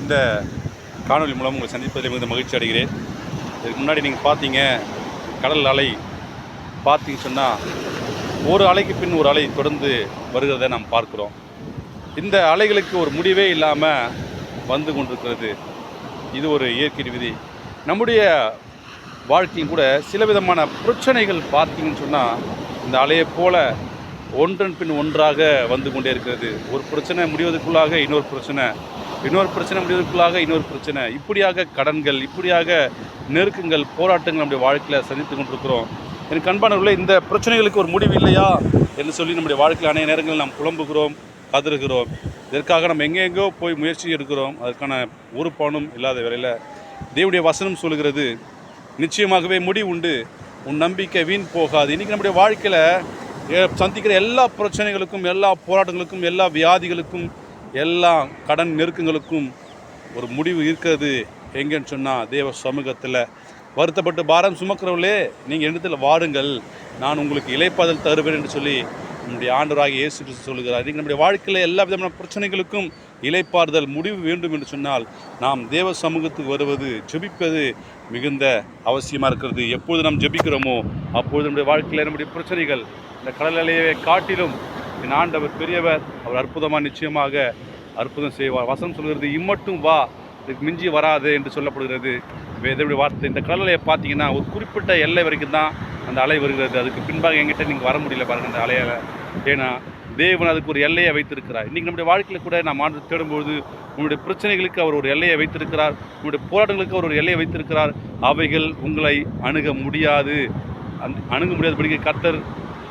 இந்த காணொளி மூலம் உங்களை சந்திப்பதில் மிகுந்த மகிழ்ச்சி அடைகிறேன். இதுக்கு முன்னாடி நீங்கள் பார்த்தீங்க கடல் அலை பார்த்தீங்க சொன்னால் ஒரு அலைக்கு பின் ஒரு அலை தொடர்ந்து வருகிறதை நாம் பார்க்குறோம். இந்த அலைகளுக்கு ஒரு முடிவே இல்லாமல் வந்து கொண்டிருக்கிறது. இது ஒரு இயற்கை விதி. நம்முடைய வாழ்க்கையும் கூட சில விதமான பிரச்சனைகள் பார்த்தீங்கன்னு சொன்னால் இந்த அலையை போல ஒன்றன் பின் ஒன்றாக வந்து கொண்டே இருக்கிறது. ஒரு பிரச்சனை முடிவதற்குள்ளாக இன்னொரு பிரச்சனை. இன்னொரு பிரச்சனை முடிவதற்குள்ளாக இன்னொரு பிரச்சனை. இப்படியாக கடன்கள் இப்படியாக நெருக்கங்கள் போராட்டங்கள் நம்முடைய வாழ்க்கையில் சந்தித்து கொண்டிருக்கிறோம். எனக்கு அன்பானவர்களே இந்த பிரச்சனைகளுக்கு ஒரு முடிவு இல்லையா என்று சொல்லி நம்முடைய வாழ்க்கையில் அநேக நேரங்களில் நாம் புலம்புகிறோம் கதறுகிறோம். இதற்காக நம்ம எங்கெங்கோ போய் முயற்சி எடுக்கிறோம். அதற்கான ஒரு பணம் இல்லாத வேலையில் தேவனுடைய வசனம் சொல்கிறது நிச்சயமாகவே முடிவு உண்டு உன் நம்பிக்கை வீண் போகாது. இன்றைக்கி நம்முடைய வாழ்க்கையில் சந்திக்கிற எல்லா பிரச்சனைகளுக்கும் எல்லா போராட்டங்களுக்கும் எல்லா வியாதிகளுக்கும் எல்லா கடன் நெருக்கங்களுக்கும் ஒரு முடிவு இருக்கிறது. எங்கேன்னு சொன்னால் தேவ சமூகத்தில். வருத்தப்பட்டு பாரம் சுமக்கிறவர்களே நீங்கள் இடத்துல வாருங்கள் நான் உங்களுக்கு இலைப்பாதல் தருவேன் என்று சொல்லி நம்முடைய ஆண்டவராக இயேசு கிறிஸ்து சொல்லுகிறார். இன்றைக்கி நம்முடைய வாழ்க்கையில் எல்லா விதமான பிரச்சனைகளுக்கும் இலைப்பாறுதல் முடிவு வேண்டும் என்று சொன்னால் நாம் தேவ சமூகத்துக்கு வருவது ஜெபிப்பது மிகுந்த அவசியமாக இருக்கிறது. எப்பொழுது நாம் ஜெபிக்கிறோமோ அப்பொழுது நம்முடைய வாழ்க்கையில் நம்முடைய பிரச்சனைகள் இந்த கடல் காட்டிலும் என் ஆண்டவர் பெரியவர் அவர் அற்புதமாக நிச்சயமாக அற்புதம் செய்வார். வசனம் சொல்கிறது இம்மட்டும் வா இதுக்கு மிஞ்சி வராது என்று சொல்லப்படுகிறது. வேதனுடைய வார்த்தை இந்த கடலையை பார்த்தீங்கன்னா ஒரு குறிப்பிட்ட எல்லை வரைக்கும் தான் அந்த அலை வருகிறது. அதுக்கு பின்பாக எங்கிட்ட நீங்கள் வர முடியல பாருங்கள் அந்த அலையால். ஏன்னா தேவன் அதுக்கு ஒரு எல்லையை வைத்திருக்கிறார். இன்றைக்கி நம்முடைய வாழ்க்கையில் கூட நாம் ஆண்டு தேடும்போது உங்களுடைய பிரச்சனைகளுக்கு அவர் ஒரு எல்லையை வைத்திருக்கிறார். உங்களுடைய போராட்டங்களுக்கு அவர் ஒரு எல்லையை வைத்திருக்கிறார். அவைகள் உங்களை அணுக முடியாது. அந் அணுக முடியாதபடிக்கு கர்த்தர்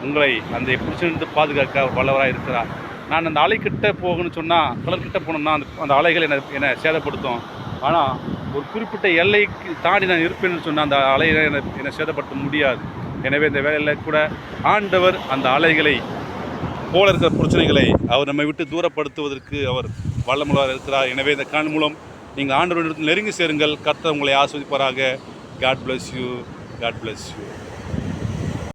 உங்களை அந்த பிரச்சனையிலிருந்து பாதுகாக்க வல்லவராக இருக்கிறார். நான் அந்த அலைக்கிட்ட போகணும்னு சொன்னால் கடற்கிட்ட போனோம்னா அந்த அந்த அலைகள் என்னை என்னை சேதப்படுத்தும். ஆனால் ஒரு குறிப்பிட்ட எல்லைக்கு தாண்டி நான் இருப்பேன்னு சொன்னால் அந்த அலையை என்னை என்னை சேதப்படுத்த முடியாது. எனவே இந்த வேலையில் கூட ஆண்டவர் அந்த அலைகளை போல இருக்கிற பிரச்சனைகளை அவர் நம்மை விட்டு தூரப்படுத்துவதற்கு அவர் வல்லமுள்ளவர் இருக்கிறார். எனவே இந்த கண் மூலம் நீங்கள் ஆண்டவரிடத்தில் நெருங்கி சேருங்கள். கர்த்தர் உங்களை ஆஸ்வதிப்பாராக. God bless you God bless you